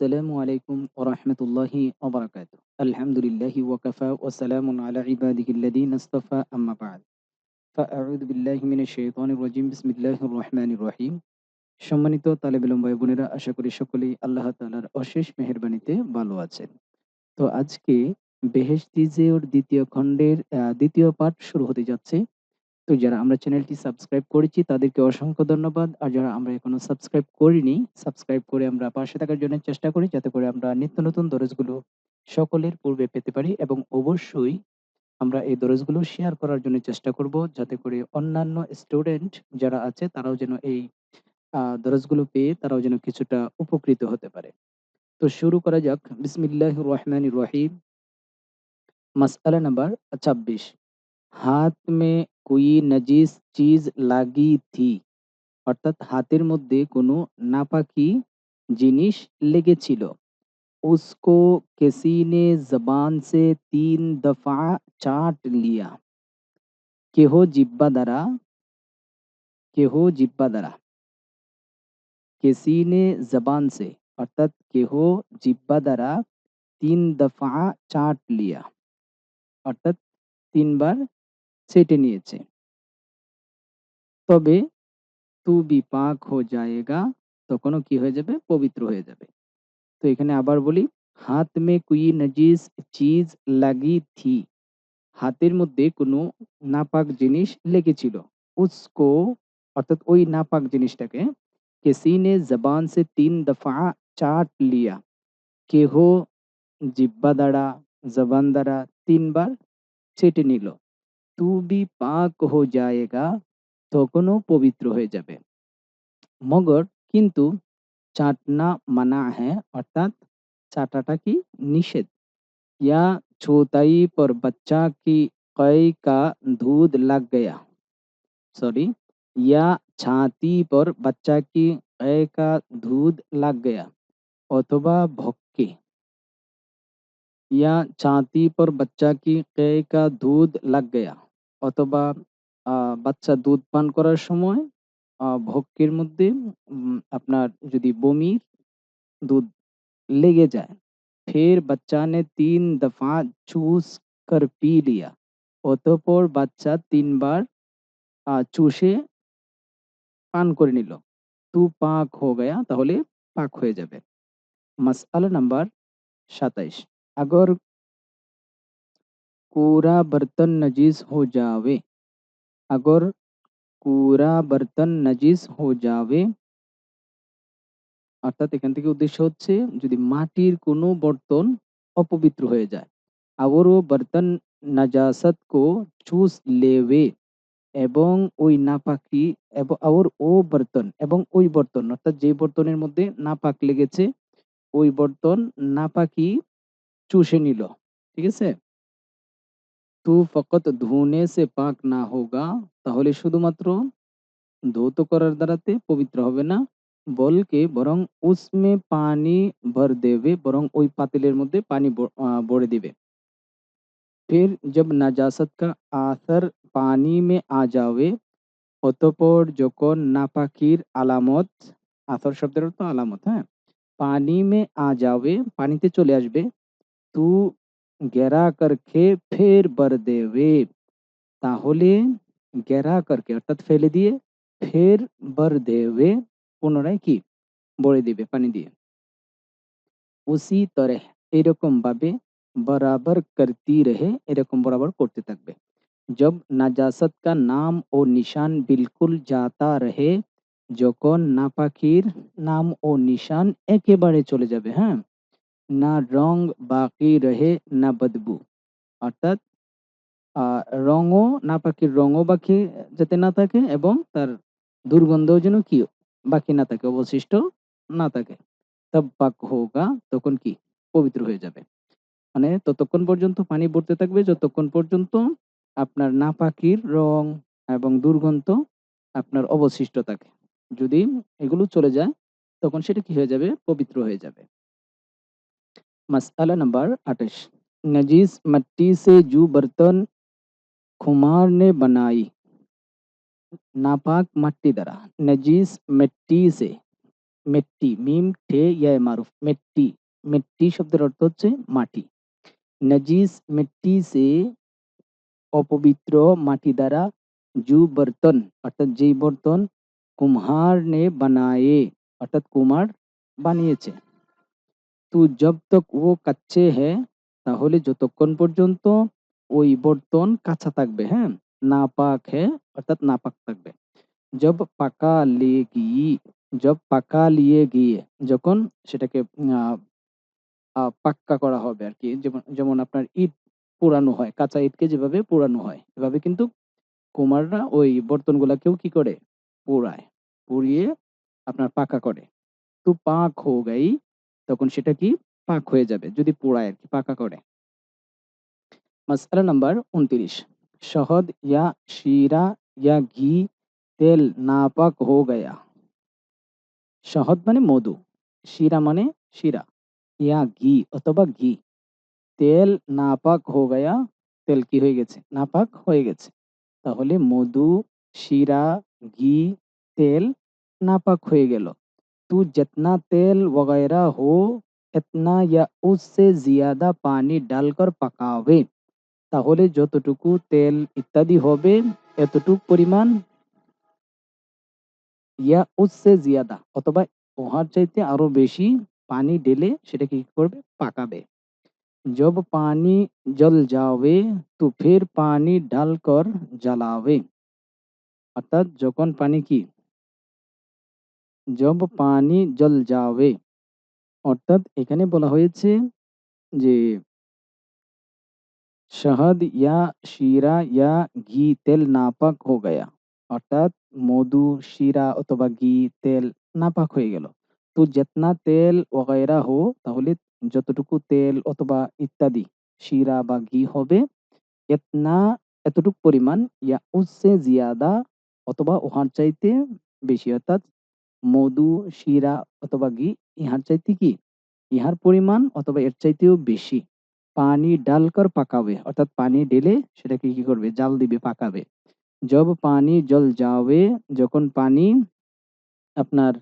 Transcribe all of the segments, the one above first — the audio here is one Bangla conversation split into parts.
আসসালামু আলাইকুম ওয়া রাহমাতুল্লাহি ওয়া বারাকাতুহু। আলহামদুলিল্লাহি ওয়া কাফা ওয়া সালামুন আলা ইবাদিহিল্লাযীনা ইসতাফা আম্মা বা'দ। ফাআউযু বিল্লাহি মিনাশ শাইতানির রাজীম। বিসমিল্লাহির রহমানির রহিম। সম্মানিত তালেব ইলম ভাই বোনেরা, আশা করি সকলেই আল্লাহ তাআলার অশেষ মেহেরবানিতে ভালো আছেন। তো আজকে বেহেশতি জেওর দ্বিতীয় খণ্ডের দ্বিতীয় পাঠ শুরু হতে যাচ্ছে। তো যারা আমরা চ্যানেলটি সাবস্ক্রাইব করেছি তাদেরকে অসংখ্য ধন্যবাদ। আর যারা আমরা এখনও সাবস্ক্রাইব করিনি, সাবস্ক্রাইব করে আমরা পাশে থাকার জন্য চেষ্টা করি যাতে করে আমরা নিত্য নতুন দরজগুলো সকলের পূর্বে পেতে পারি এবং অবশ্যই আমরা এই দরজগুলো শেয়ার করার জন্য চেষ্টা করব যাতে করে অন্যান্য স্টুডেন্ট যারা আছে তারাও যেন এই দরজগুলো পেয়ে তারাও যেন কিছুটা উপকৃত হতে পারে। তো শুরু করা যাক। বিসমিল্লাহ রহমানির রহিম। মাসআলা নাম্বার ২৬ হাত মে কোই নাজিস চিজ লাগি থি। অর্থাৎ হাতের মধ্যে কোনো নাপাকি জিনিস লেগেছিল। उसको किसी ने जबान से तीन दफा चाट लिया কেহ জিহ্বা দ্বারা কেহ জিহ্বা দ্বারা কেসিনে জবান সে অর্থাৎ কেহ জিহ্বা দ্বারা তিন দফা চাট লিয়া অর্থাৎ তিনবার চেটে নিয়েছে তবে তু বিপাক হো যায়েগা তখনও কি হয়ে যাবে পবিত্র হয়ে যাবে তো এখানে আবার বলি হাত মে কুই নজিস চিজ লাগি থি হাতের মধ্যে কোনো নাপাক জিনিস লেগেছিল উসকো অর্থাৎ ওই নাপাক জিনিসটাকে কেসিনে জবান সে তিন দফা চাট লিয়া কেহ জিব্বা দ্বারা জবান দ্বারা তিনবার চেটে নিল তু বি পাক হো যায়েগা তখনও পবিত্র হয়ে যাবে মগর কিন্তু চাটনা মানা হ্যাঁ অর্থাৎ চাটাটা কি নিষেধ या चौथाई पर बच्चा की कई का दूध लग गया सॉरी या छाती पर बच्चा की कई का दूध लग गया অথবা ভক্কে या छाती पर बच्चा की कई का दूध लग गया অথবা বাচ্চা দুধ পান করার সময় ভক্কের মধ্যে আপনার যদি বমির दूध लेगे जाए फिर बच्चा ने तीन दफा चूस कर पी लिया অতঃপর বাচ্চা তিনবার চুষে পান করে নিল তু পাক হো গয়া তাহলে পাক হয়ে যাবে মাসআলা নাম্বার সাতাইশ अगर पूरा बर्तन नजीस हो जावे अगर पूरा बर्तन नजीस हो जावे অর্থাৎ এখান থেকে উদ্দেশ্য হচ্ছে যদি মাটির কোনো বর্তন অপবিত্র হয়ে যায় আবার ও বর্তন নাজাসত কো চুস লেবে এবং ওই নাপাকি এবং আবার ও বর্তন এবং ওই বর্তন অর্থাৎ যে বর্তনের মধ্যে নাপাক লেগেছে ওই বর্তন নাপাকি চুষে নিল ঠিক আছে তু ফকত ধুনে সে পাক না হোগা তাহলে শুধুমাত্র ধৌত করার দ্বারাতে পবিত্র হবে না বলকে বরং উসমে পানি ভর দেবে বরং ওই পাতিলের মধ্যে পানি ভরে দিবে फिर जब नाजासत का आसर पानी में आ जावे অতপর যখন নাপাকির আলামত আসর শব্দের অর্থ আলামত হ্যাঁ পানি মে আ যাবে পানিতে চলে আসবে তু গেরা করকে ফের বর দেবে তাহলে গেরা করকে অর্থাৎ ফেলে দিয়ে ফের বর দেবে পুনরায় কি বড়ে দিবে পানি দিয়ে উসি তরেহ এরকম ভাবে বরাবর করতি রহে এরকম বরাবর করতে থাকবে जब নাজাসত কা নাম ও নিশান বিলকুল যাতা রহে যখন নাপাকির নাম ও নিশান একেবারে চলে যাবে হ্যাঁ না রং বাকি রহে, না বদবু। অর্থাৎ রঙও না পাখির রঙও বাকি যাতে না থাকে এবং তার দুর্গন্ধও যেন কি বাকি না থাকে, অবশিষ্ট না থাকে। তব পাক হোগা, তখন কি? পবিত্র হয়ে যাবে। মানে ততক্ষণ পর্যন্ত পানি পড়তে থাকবে, যতক্ষণ পর্যন্ত আপনার না পাখির রং এবং দুর্গন্ধ আপনার অবশিষ্ট থাকে। যদি এগুলো চলে যায়, তখন সেটা কি হয়ে যাবে? পবিত্র হয়ে যাবে। मसला नंबर अट्ठाईस नजीस मट्टी से जो बर्तन खुमार ने बनाई नापाक मट्टी দ্বারা নজিস মিট্টি সে মেট্টি মিম ঠে ইয়া মারুফ মেট্টি মেট্টি শব্দের অর্থ হচ্ছে মাটি নজিস মিট্টি সে অপবিত্র মাটি দ্বারা জু বর্তন অর্থাৎ যেই বর্তন কুমহার নে বানায়ে অর্থাৎ কুমার বানিয়েছে তো জব তক ও কাচ্চে হ্যাঁ তাহলে যতক্ষণ পর্যন্ত ওই বর্তন কাঁচা থাকবে হ্যাঁ নাপাক হ্যাঁ অর্থাৎ নাপাক থাকবে জব পাকা লেগি জব পাকা লিয়ে গিয়ে যখন সেটাকে পাক্কা করা হবে আর কি যেমন যেমন আপনার ইট পোড়ানো হয় কাঁচা ইটকে যেভাবে পোড়ানো হয় এভাবে কিন্তু কুমাররা ওই বর্তনগুলাকেও কি করে পোড়ায় পুড়িয়ে আপনার পাকা করে তো পাক হো গাই তখন সেটা কি? পাক হয়ে যাবে, যদি পোড়ায় আর কি, পাকা করে। মাসালা নাম্বার উনত্রিশ। শহদ ইয়া শিরা ইয়া ঘি তেল না পাক হো গয়া। শহদ মানে মধু, শিরা মানে শিরা, ইয়া ঘি অথবা ঘি। তেল না পাক হো গয়া, তেল কি হয়ে গেছে? না পাক হয়ে গেছে। তাহলে মধু, শিরা, ঘি, তেল না পাক হয়ে গেল। तू जितना तेल वगैरह हो इतना या उससे ज्यादा पानी डालकर पकावे তাহলে যতটুকু তেল ইত্যাদি হবে এতটুক পরিমাণ ইয়া উসসে জিয়াদা অথবা উহার চাইতে আরো বেশি পানি ঢেলে সেটা কি করবে পাকাবে जब पानी जल जावे तो फिर पानी डालकर জ্বালাবে অর্থাৎ যখন পানি কি জব পানি জল যাবে অর্থাৎ এখানে বলা হয়েছে যে শহদ ইয়া শিরা ইয়া ঘি তেল নাপাক হো গয়া অর্থাৎ মধু শিরা অথবা ঘি তেল নাপাক হয়ে গেল তো যেতনা তেল ওগায়রা হো তাহলে যতটুকু তেল অথবা ইত্যাদি শিরা বা ঘি হবে এতনা এতটুক পরিমাণ ইয়া উসে জিয়াদা অথবা ওহার চাইতে বেশি অর্থাৎ মধু শিরা অথবা ঘি ইহার চাইতে কি ইহার পরিমাণ অথবা এর চাইতেও বেশি পানি ডালকর পাকাবে অর্থাৎ পানি ঢেলে সেটাকে কি করবে জাল দিবে পাকাবে জব পানি জল যাবে যখন পানি আপনার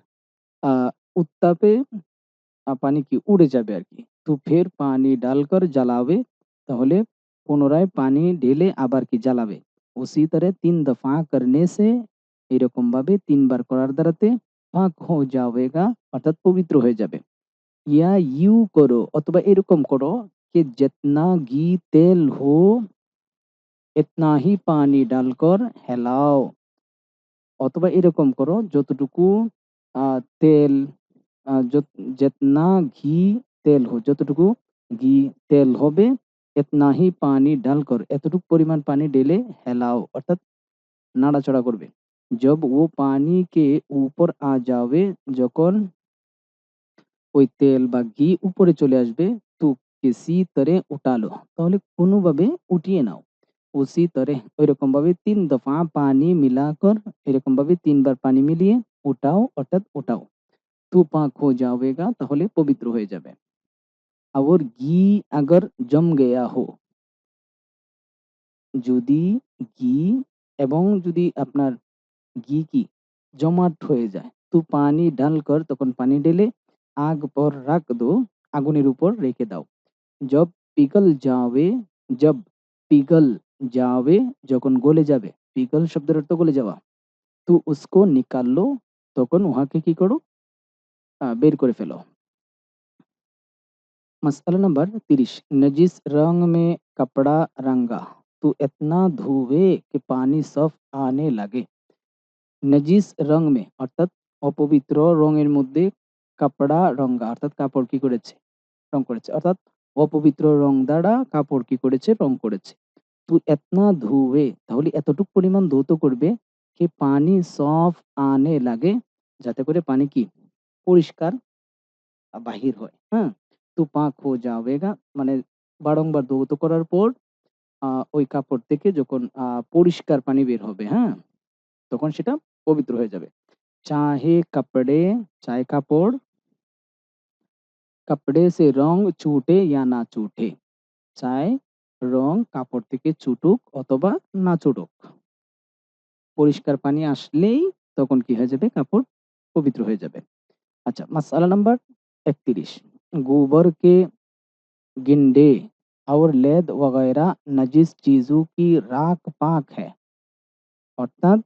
আহ উত্তাপে পানি কি উড়ে যাবে আর কি তো ফের পানি ডালকর জ্বালাবে তাহলে পুনরায় পানি ঢেলে আবার কি জ্বালাবে উসি তরে তিন দফা করনে সে এরকম ভাবে তিনবার করার দ্বারাতে পাক হো অর্থাৎ পবিত্র হয়ে যাবে। ইয়া ইউ করো অথবা এরকম করো যে যেতনা ঘি, তেল হো, এতনা হি পানি ডাল কর হেলাও। অথবা এরকম করো যতটুকু তেল যেতনা ঘি, তেল হো, যতটুকু ঘি, তেল হবে, এতনা হি পানি ডাল কর এতটুকু পরিমাণ পানি ঢেলে হেলাও, অর্থাৎ নাড়াচড়া করবে। जब वो पानी के ऊपर आ जावे যখন ওই তেল বা ঘি উপরে চলে আসবে তো কিসি তরে উঠালো তাহলে কোনোভাবে উঠিয়ে নাও উসি তরে ওইরকম ভাবে তিন দফা পানি মিলাকর এরকম ভাবে তিনবার পানি মিলিয়ে উঠাও অর্থাৎ উঠাও তু পাক হো যাওয়েগা তাহলে পবিত্র হয়ে যাবে আর ঘি আগর জম গেয়া হো যদি ঘি এবং যদি আপনার ঘি কি জমাট হয়ে যায় তো পানি ঢালকর তখন পানি ঢেলে আগ পর রাখ দো আগুনের উপর রেখে দাও জব পিঘল যাবে জব পিঘল যাবে যখন গলে যাবে পিঘল শব্দের অর্থ গলে যাওয়া তো উসকো নিকাল তখন উহাকে কি করো বের করে ফেলো मसला नंबर तीस नजिस रंग में कपड़ा रंगा तो इतना धुए कि पानी सफ आने लगे নজিস রং মে, অর্থাৎ অপবিত্র রঙের মধ্যে কাপড়া রঙ্গা, অর্থাৎ কাপড় কি করেছে? রং করেছে। অর্থাৎ অপবিত্র রং দ্বারা কাপড় কি করেছে? রং করেছে। তো এতনা ধুয়ে, তাহলে এতটুক পরিমাণ ধৌত করবে কি পানি সফ আনে লাগে, যাতে করে পানি কি? পরিষ্কার বাহির হয়। হ্যাঁ? তো পাক হো যাবেগা মানে বারংবার ধৌত করার পর ওই কাপড় থেকে যখন পরিষ্কার পানি বের হবে। হ্যাঁ? তখন সেটা पवित्र हो जाए चाहे कपड़े चाय कपड़, कपड़े से रंग छूटे या ना छूटे चाय रंग कपड़ थे छुटुक अथवा ना छुटुक। परिष्कार पानी आसले तक कि कपड़ पवित्र हो जाए अच्छा मसाला नंबर एक त्रिश गोबर के गिंडे, और लेद वगैरह नजिस चीज़ों की राख पाक है। अर्थात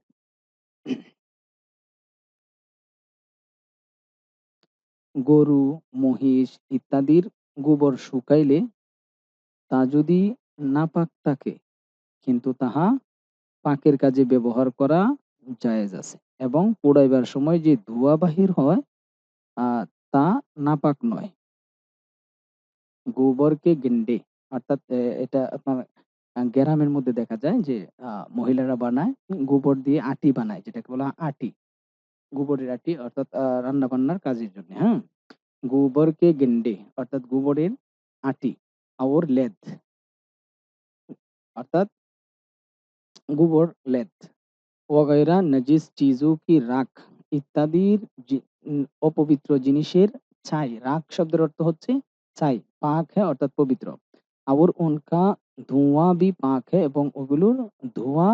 গরু, মহিষ ইত্যাদির গোবর শুকাইলে তা যদি নাপাক থাকে, কিন্তু তাহা পাকের কাজে ব্যবহার করা জায়েজ আছে এবং পোড়াইবার সময় যে ধোঁয়া বাহির হয় তা নাপাক নয়। গোবরকে গেন্ডে, অর্থাৎ এটা আপনার গ্রামের মধ্যে দেখা যায় যে মহিলারা বানায়, গোবর দিয়ে আটি বানায়, যেটাকে বলা আটি। গোবরের আটি অর্থাৎ আহ, রান্না বান্নার কাজের জন্য হ্যাঁ গোবরকে গেন্ডে অর্থাৎ গোবরের আটি और लेद অর্থাৎ গোবর লেদ ওয়াগৈরা নজিস চিজু কি রাখ ইত্যাদির জি- উম, অপবিত্র জিনিসের ছাই রাখ শব্দের অর্থ হচ্ছে ছাই পাক হ্যাঁ অর্থাৎ পবিত্র আর উনকা ধোঁয়া বি পাক হ্যাঁ এবং ওগুলোর ধোঁয়া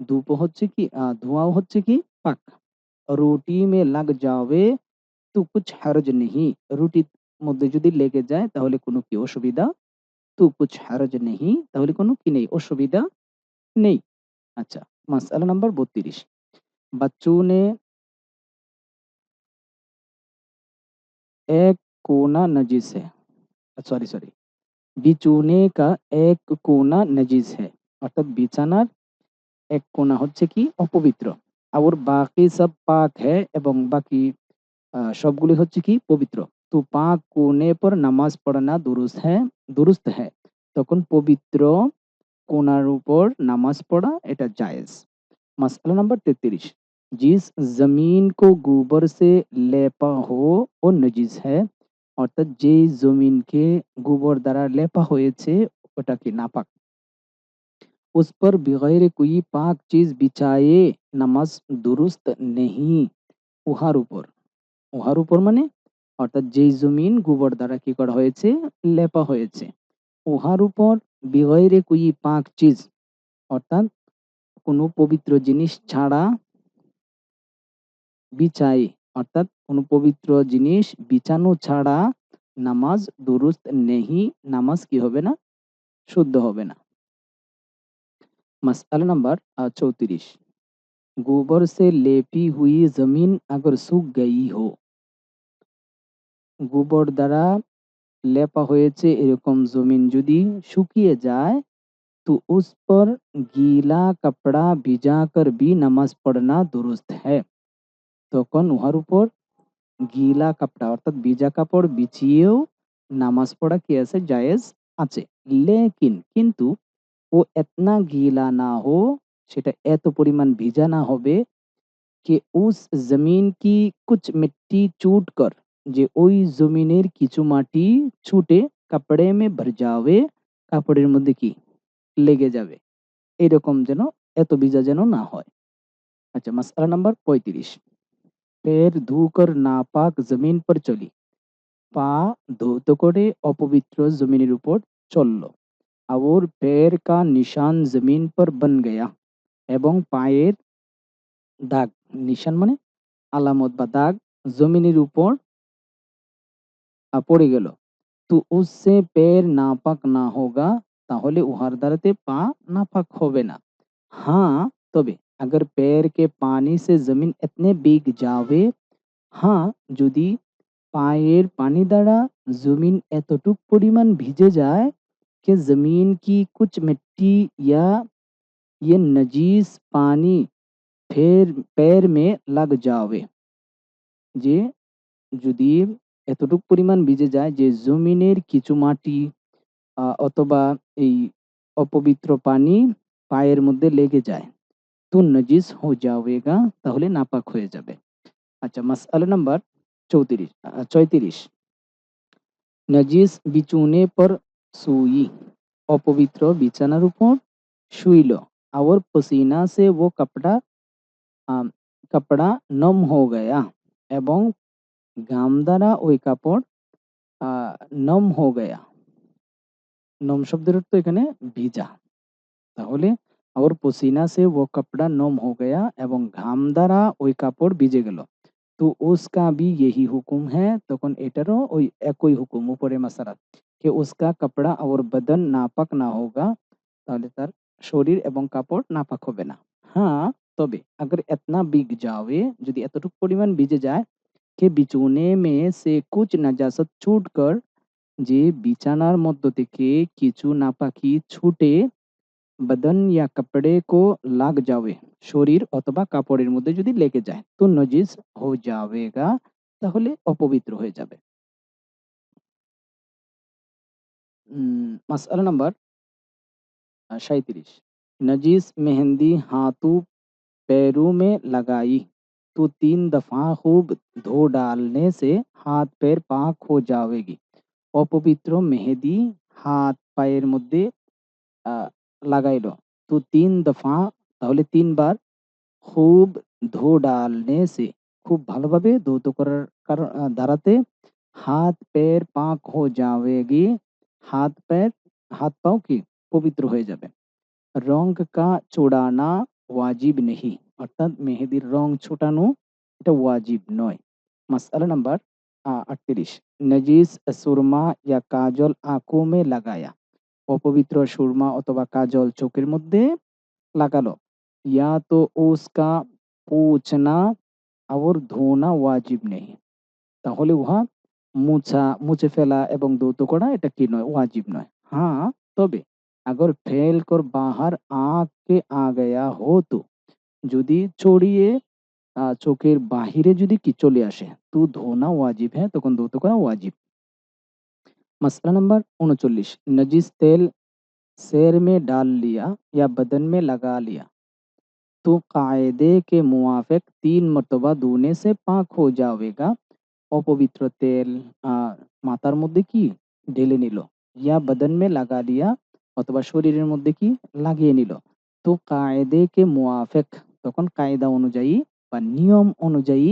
ধূপ হচ্ছে কি আহ, ধোঁয়াও হচ্ছে কি পাক রুটি মে লাগ যাবে তো কুছ হরজ নেহি রুটির মধ্যে যদি লেগে যায় তাহলে কোনো কি অসুবিধা তো কুছ হরজ নেহি তাহলে কোনো কি নেই অসুবিধা নেই अच्छा मसला नंबर बत्तीस बच्चों ने एक कोना नजिस है सॉरी सॉरी বিচুনে কা এক কোনা নজিস হ্যাঁ অর্থাৎ বিছানার এক কোনা হচ্ছে কি অপবিত্র আর বাকি সব পাক হ্যাঁ এবং বাকি আহ, সবগুলি হচ্ছে কি পবিত্র তো পাক কোনে পর নামাজ পড়ানা দুরুস্ত হ্যাঁ দুরুস্ত হ্যাঁ তখন পবিত্র কোনার উপর নামাজ পড়া এটা জায়েজ मसला नंबर तैतीस जिस जमीन को गोबर से लेपा हो ও নজিস है অর্থাৎ যে জমিনকে গোবর দ্বারা লেপা হয়েছে ওটা কি নাপাক उस पर बगैर कोई पाक चीज बिछाए নামাজ দুরুস্ত নেহি উহার উপর উহার উপর মানে অর্থাৎ যেই জমিন গোবর দ্বারা কি করা হয়েছে লেপা হয়েছে উহার উপর বিগৈরে কুই পাক চিজ অর্থাৎ কোনো পবিত্র জিনিস ছাড়া বিছাই অর্থাৎ কোনো পবিত্র জিনিস বিছানো ছাড়া নামাজ দুরুস্ত নেহি নামাজ কি হবে না শুদ্ধ হবে না मसला नंबर चौतीस गोबर से लेपी हुई जमीन अगर सूख गई हो গোবর দ্বারা লেপা হয়েছে এরকম জমিন যদি শুকিয়ে যায় तो उस पर गीला कपड़ा भिजा कर भी नमाज पढ़ना दुरुस्त है তখন উহার উপর গিলা কাপড়া অর্থাৎ ভিজা কাপড় বিছিয়েও নামাজ পড়া কি আছে জায়েজ আছে লেকিন কিন্তু ও এতনা গিলা না হো, সেটা এত পরিমাণ ভিজা না হবে কে উস জমিন কি কুচ কুছ মিট্টি চুটকর যে ওই জমিনের কিছু মাটি ছুটে কাপড়ে মে ভর যাবে কাপড়ের মধ্যে কি লেগে যাবে। এরকম যেন এত ভিজা যেন না হয়। আচ্ছা মাসলা নাম্বার পঁয়ত্রিশ। পের ধুকর নাপাক জমিন পর চলি। পা ধৌত করে অপবিত্র জমিনের উপর চলল। और पैर का निशान जमीन पर बन गया এবং পায়ের দাগ নিশান মানে আলামত বা দাগ জমিনের উপর আহ, পড়ে গেল তো उससे पैर नापाक না होगा তাহলে উহার দ্বারাতে পা নাপাক হবে না हाँ তবে अगर पैर के पानी से जमीन इतने भीग जावे हाँ যদি পায়ের পানি দ্বারা জমিন এতটুক পরিমাণ ভিজে যায় कि जमीन की कुछ मिट्टी या ये नजीस पानी ফের पैर में लग जावे যে যদি এতটুক পরিমাণ ভিজে যায় যে জমিনের কিছু মাটি আহ, অথবা এই অপবিত্র পানি পায়ের মধ্যে লেগে যায় তো নজিস হো যাওয়েগা তাহলে নাপাক হয়ে যাবে আচ্ছা মাসআলা নাম্বার চৌত্রিশ ছয়ত্রিশ নজিস বিচুনে পর সুই অপবিত্র বিছানার উপর শুইল और पसीना से वो कपड़ा আম, কাপড়া নম হো গয়া এবং ঘাম দ্বারা ওই কাপড় আহ, নম হো গয়া নম শব্দের অর্থ এখানে ভিজা তাহলে और पसीना से वो कपड़ा नम हो गया এবং ঘাম দ্বারা ওই কাপড় ভিজে গেল তো উসকা ভি ইহি হুকুম হ্যাঁ তখন এটারও ওই একই হুকুম উপরে মাসালা कि उसका कपड़ा और बदन नापाक ना होगा তাহলে তার শরীর এবং কাপড় নাপাক হবে না হ্যাঁ তবে अगर इतना भीग जावे যদি এতটুকু পরিমাণ ভিজে যায় कि बिछोने में से कुछ नजासत छूटकर যে বিছানার মধ্য থেকে কিছু নাপাকি ছুটে बदन या कपड़े को लाग जावे শরীর অথবা কাপড়ের মধ্যে যদি লেগে যায় তো নজিস হো যাবেগা তাহলে অপবিত্র হয়ে যাবে मसला नंबर सैंतीस नजीस मेहंदी हाथों पैरों में लगाई तो तीन दफा खूब धो डालने से हाथ पैर पाक हो जाएगी অপবিত্র মেহেদি হাত পায়ের মধ্যে লাগাইলো তো তিন দফা তাহলে তিনবার খুব ধো ডালনে সে খুব ভালোভাবে ধৌত করার কারণ দ্বারাতে হাত পের পাক হো যাওয়েগি হাত पैर হাত পাও কি পবিত্র হয়ে যাবে রং কা চোড়ানা ওয়াজিব নেহি অর্থাৎ মেহেদির রং ছোটানো এটা ওয়াজিব নয় মাসালা নাম্বার আটত্রিশ নজিস সুরমা ইয়া কাজল আঁকো মে লাগায়া অপবিত্র সুরমা অথবা কাজল চোখের মধ্যে লাগালো ইয়া তো উসকা पूछना और ধোনা ওয়াজিব নেই তাহলে উহা মুছা মুছে ফেলা এবং দৌত করা এটা কি নয় ওয়াজিব নয় हाँ তবে अगर फैल कर बाहर आँख के आ गया हो तो যদি ছড়িয়ে চোখের বাহিরে যদি কি চলে আসে তো ধোনা ওয়াজিব হ্যাঁ তখন দৌত করা ওয়াজিব मसला नंबर उनचल्लिस नजिस तेल सैर में डाल लिया या बदन में लगा लिया तो कायदे के मुआफिक तीन मरतबा धोने से पाक हो जाएगा অপবিত্র তেল মাথার মধ্যে কি? ঢেলে নিল। ইয়া বদন মে লাগা দিয়া অথবা শরীরের মধ্যে কি? লাগিয়ে নিল। তো কায়দে কে মুআফিক। তখন কায়দা অনুযায়ী বা নিয়ম অনুযায়ী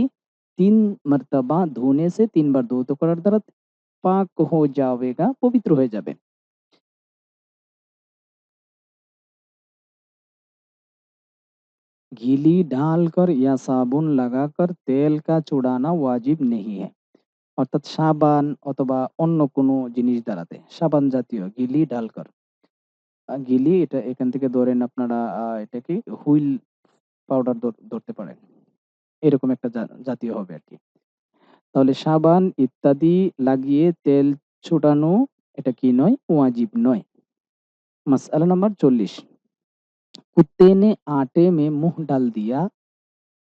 তিন মর্তবা ধোনে সে তিনবার ধৌত করার দ্বারা পাক হো যাবেগা পবিত্র হয়ে যাবে। घिली डालकर या साबुन लगाकर तेल का चुड़ाना वाजिब नहीं है অর্থাৎ সাবান অথবা অন্য কোনো জিনিস দ্বারাতে সাবান জাতীয় গিলি ডালকর গিলি এটা এখান থেকে ধরেন আপনারা এটাকে হুইল পাউডার ধরতে পারেন এরকম একটা জাতীয় হবে আর কি তাহলে সাবান ইত্যাদি লাগিয়ে তেল ছোটানো এটা কি নয় ওয়াজিব নয় मसला नंबर चौलीस कुत्ते ने आटे में मुंह डाल दिया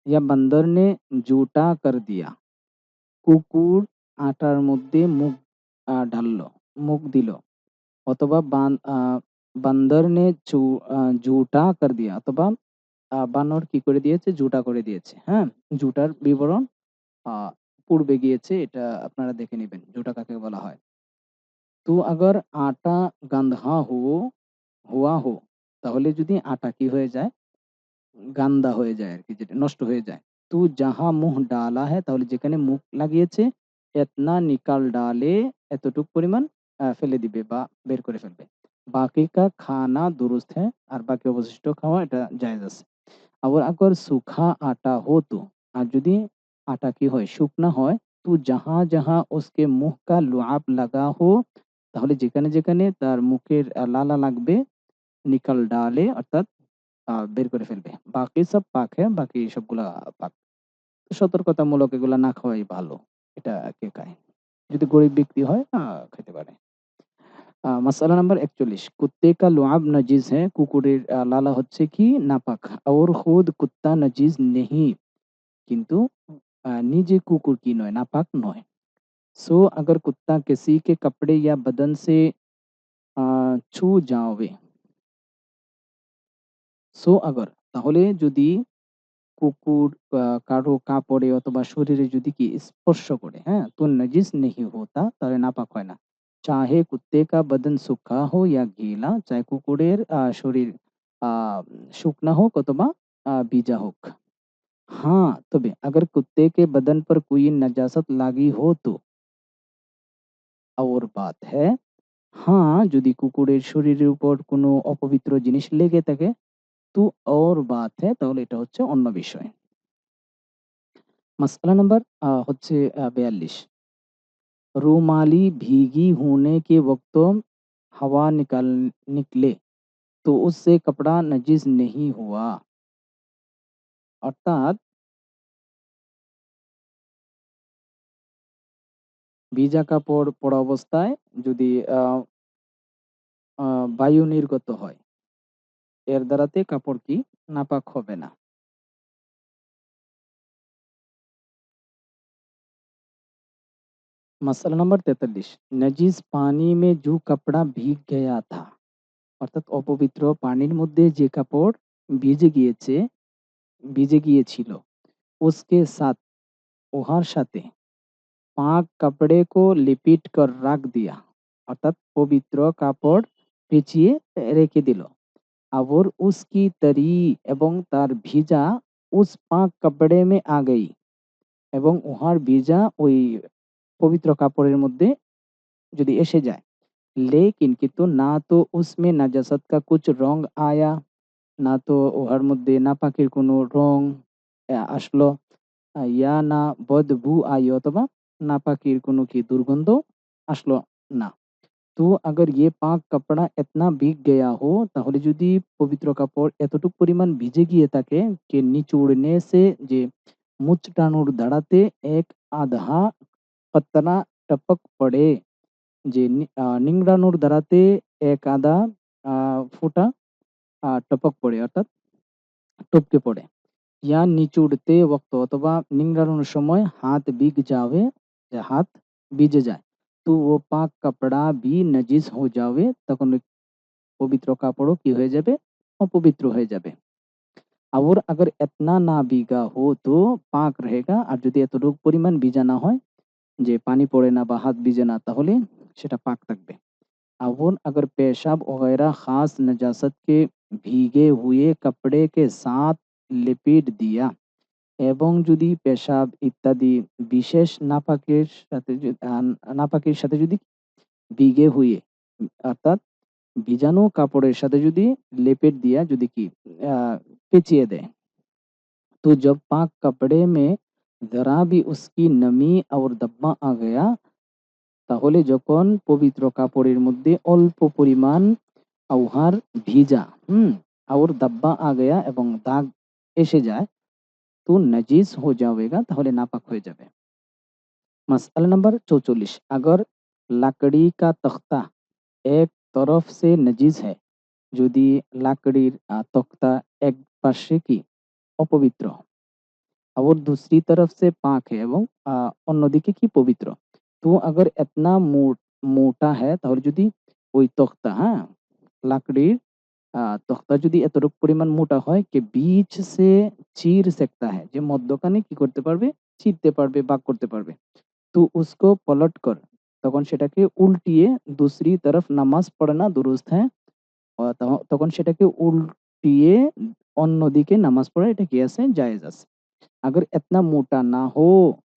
या बंदर ने जूटा कर दिया কুকুর আটার মধ্যে মুখ ঢাললো মুখ দিল অথবা বান্দর নে জুটা কর দিয়া অথবা বানর কি করে দিয়েছে জুটা করে দিয়েছে হ্যাঁ জুটার বিবরণ পূর্বে গিয়েছে এটা আপনারা দেখে নেবেন জুটা কাকে বলা হয় তো আগর আটা গান্ধা হো হুয়া হো তাহলে যদি আটা কি হয়ে যায়? গান্দা হয়ে যায় আর কি যেটা নষ্ট হয়ে যায়। তু যাহা মুহ ডালা হ্যাঁ তাহলে যেখানে মুখ লাগিয়েছে, এতনা নিকাল ডালে এতটুক পরিমাণ ফেলে দিবে বা বের করে ফেলবে। বাকি কা খানা দুরুস্ত হ্যাঁ আর বাকি অবশিষ্ট খাওয়া এটা জায়েজ আছে। আবার আগর সুখা আটা হতো আর যদি আটা কি হয়, শুকনা হয়, তু যাহা যাহা ওসকে মুখ কা লুআব লাগা হো, তাহলে যেখানে যেখানে তার মুখের লালা লাগবে নিকাল ডালে অর্থাৎ বের করে ফেলবে বাকি সব পাক হ্যাঁ বাকি সবগুলা পাক সতর্কতামূলক এগুলা না খাওয়াই ভালো এটা কে খায় যদি গরিব ব্যক্তি হয় খেতে পারে মাসালা নাম্বার একচল্লিশ কুত্তে কা লোয়াব নজিজ হ্যাঁ কুকুরের লালা হচ্ছে কি নাপাক और खुद कुत्ता नजीज नहीं কিন্তু নিজে কুকুর কি নয় নাপাক নয় सो अगर कुत्ता किसी के कपड़े या बदन से छू जावे सो अगर पड़े कूको कपड़े अथवा शरीर जदि कि स्पर्श कर हाँ तो नजिस नहीं होता नापाक है ना चाहे कुत्ते का बदन सुखा हो या गीला चाहे कूकड़े शरीर शुकना होक अथवा बीजा होक हाँ तब अगर कुत्ते के बदन पर कोई नजासत लगी हो तो और बात है हाँ जदि कूकड़े शरीर ऊपर को अपवित्र जिन लेके थे তো और बात है তাহলে এটা হচ্ছে অন্য বিষয় মাসআলা নাম্বার আ হচ্ছে আ ৪২ रुमाली भीगी होने के वक़्त हवा निकल निकले तो उससे कपड़ा नजिस नहीं हुआ। অর্থাৎ ভিজা কাপড় পরা অবস্থায় যদি আ আ বায়ু নির্গত হয় এর দ্বারাতে কাপড় কি নাপাক হবে না। मसला नंबर 43 नजीस পানি মে জু কাপড়া ভিগ গয়া থা অর্থাৎ অপবিত্র পানির মধ্যে যে কাপড় ভিজে গিয়েছে ভিজে গিয়েছিল उसके साथ উহার সাথে পাক কাপড়ে কো লিপিট কর রাখ দিয়া অর্থাৎ পবিত্র কাপড় পেঁচিয়ে রেখে দিল আবর উসকি তরি এবং তার ভিজা উস পাক কাপড়ে মে আ গই এবং উহার ভিজা ওই পবিত্র কাপড়ের মধ্যে যদি এসে যায় लेकिन কিন্তু না তো उसमें নাজাসাত কা কুছ রং আয়া না তো উহার মধ্যে নাপাকের কোনো রং আ আসলো ইয়া না বদবু আই অথবা নাপাকের কোনো কি দুর্গন্ধ আসলো না তো अगर ये পাক কাপড়া এতনা ভিগ গয়া हो তাহলে যদি পবিত্র কাপড় এতটুক পরিমাণ ভিজে গিয়ে থাকে যে নিচুড়নে সে যে মুচটানোর দাঁড়াতে এক আধা কতরা টপক পড়ে যে আ নিংড়ানোর দ্বারাতে এক আধা আ ফোঁটা আ টপক পড়ে অর্থাৎ টপকে পড়ে। ইয়া নিচুড়তে वक़्त অথবা নিংড়ানোর সময় হাত ভিগ যাবে যে হাত ভিজে যায়। তো ও পাক কাপড়া ভি নজিস হো যাবে তখন ওই পবিত্র কাপড়ও কি হয়ে যাবে? অপবিত্র হয়ে যাবে। और अगर इतना ना भीगा हो तो পাক रहेगा আর যদি এতটুক পরিমাণ ভিজা না হয় যে পানি পড়ে না বা হাত ভিজে না তাহলে সেটা পাক থাকবে। अवन अगर पेशाब वगैरह ख़ास नजासत के भीगे हुए कपड़े के साथ लिपेट दिया এবং যদি পেশাব ইত্যাদি বিশেষ নাপাকের সাথে য আ নাপাকের সাথে যদি ভিগে हुए অর্থাৎ ভিজানো কাপড়ের সাথে যদি লেপেট দিয়া যদি কি আ পেঁচিয়ে দেয়। तो जब पाक कपड़े में ज़रा भी उसकी नमी और दब्बा आ गया তাহলে যখন পবিত্র কাপড়ের মধ্যে অল্প পরিমাণ উহার ভিজা হুম और दब्बा आ गया এবং দাগ এসে যায় তো नजीस हो जाएगा তাহলে নাপাক হয়ে যাবে। मसला नंबर 44 अगर लकड़ी का तख्ता एक तरफ से नजीस है যদি লাকড়ির আ তক্তা এক পাশে কি অপবিত্র और दूसरी तरफ से पाक है এবং আ অন্যদিকে কি পবিত্র। তো अगर इतना मो মোটা है তাহলে যদি ওই তক্তা হ্যাঁ লাকড়ির আ তক্তা যদি এতটুক পরিমাণ মোটা হয় कि बीच से चीर सकता है যে মধ্যখানে কি করতে পারবে? চিরতে পারবে, বাঁক করতে পারবে। তো उसको पलट कर তখন সেটাকে উল্টিয়ে दूसरी तरफ নামাজ পড়না दुरुस्त है। অ ত তখন সেটাকে উল্টিয়ে অন্যদিকে নামাজ পড়া এটা কি আছে? জায়েজ আছে। अगर इतना मोटा ना हो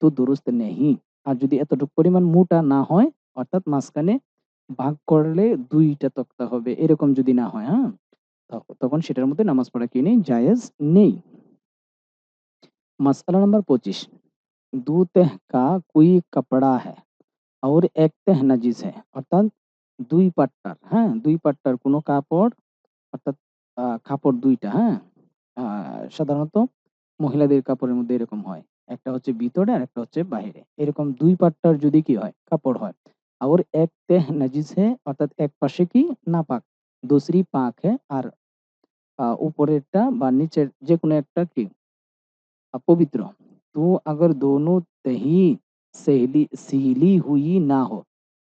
तो दुरुस्त नहीं আর যদি এতটুক পরিমাণ মোটা না হয় অর্থাৎ মাঝখানে ভাগ করলে ২ টা তক্তা হবে এরকম যদি না হয় হ্যাঁ? ত তখন সেটার মধ্যে নামাজ পড়া কি নেই? জায়েজ নেই। मसला नंबर 25 दो तह का कोई कपड़ा है और एक तह नजीस है অর্থাৎ ২ পাট্টার হ্যাঁ? ২ পাট্টার কোনো কাপড় অর্থাৎ আ কাপড় ২ টা হ্যাঁ? আ সাধারণত মহিলাদের কাপড়ের মধ্যে এরকম হয়। একটা হচ্ছে ভিতরে আর একটা হচ্ছে বাহিরে। এরকম ২ পাট্টার যদি কি হয়? কাপড় হয়। और एक तह नजीस है অর্থাৎ এক পাশে কি নাপাক। दूसरी पाक है আর আ উপরেরটা বা নিচের যেকোনো একটা কি আ পবিত্র। তো अगर दोनों तही सेहली सिली हुई ना हो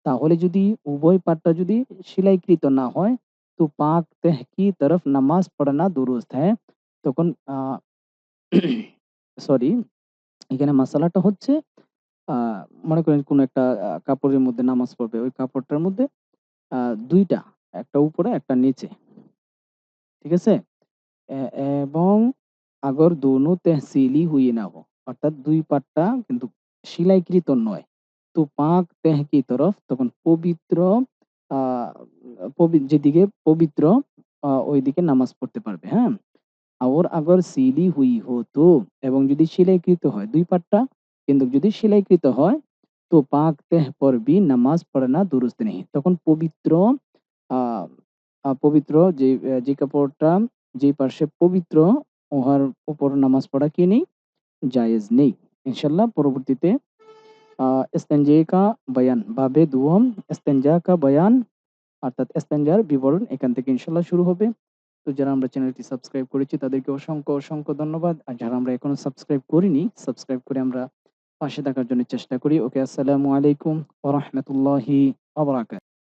তাহলে যদি উভয় পাট্টা যদি সেলাইকৃত না হয় তো পাক তেহ কি তরফ নামাজ পড়না दुरुस्त है তখন আ সরি এখানে মাসালাটা হচ্ছে আ মনে করেন কোনো একটা আ কাপড়ের মধ্যে নামাজ পড়বে। ওই কাপড়টার মধ্যে আ ২ টা, একটা উপরে একটা নিচে। ঠিক আছে? এ এবং अगर दोनों तह सिली हुई ना हो অর্থাৎ ২ পাট্টা কিন্তু সেলাইকৃত নয়। তো পাক তেহ কি তরফ তখন পবিত্র আ পবি যেদিকে পবিত্র আ ওইদিকে নামাজ পড়তে পারবে, হ্যাঁ? और अगर सीली हुई हो तो এবং যদি সেলাইকৃত হয় ২ পাটটা কিন্তু যদি সেলাইকৃত হয় তো পাক তেহ পর भी নামাজ পড়না दुरुस्त नहीं তখন পবিত্র আ আ পবিত্র যে যে কাপড়টা যে পার্শ্বে পবিত্র উহার উপর নামাজ পড়া কি নেই? জায়েজ নেই। ইনশাল্লাহ পরবর্তীতে, আ ইস্তেঞ্জে কা বয়ান বাবে দুয়ম ইস্তেঞ্জা কা বয়ান, অর্থাৎ ইস্তেঞ্জার বিবরণ এখান থেকে ইনশাল্লাহ শুরু হবে। তো যারা আমরা চ্যানেলটি সাবস্ক্রাইব করেছি, তাদেরকে অসংখ্য অসংখ্য ধন্যবাদ। আর যারা আমরা এখনও সাবস্ক্রাইব করিনি, সাবস্ক্রাইব করে আমরা পাশে থাকার জন্য চেষ্টা করি। ওকে, আসসালামু আলাইকুম ওয়া রাহমাতুল্লাহি ওয়া বারাকাতুহু।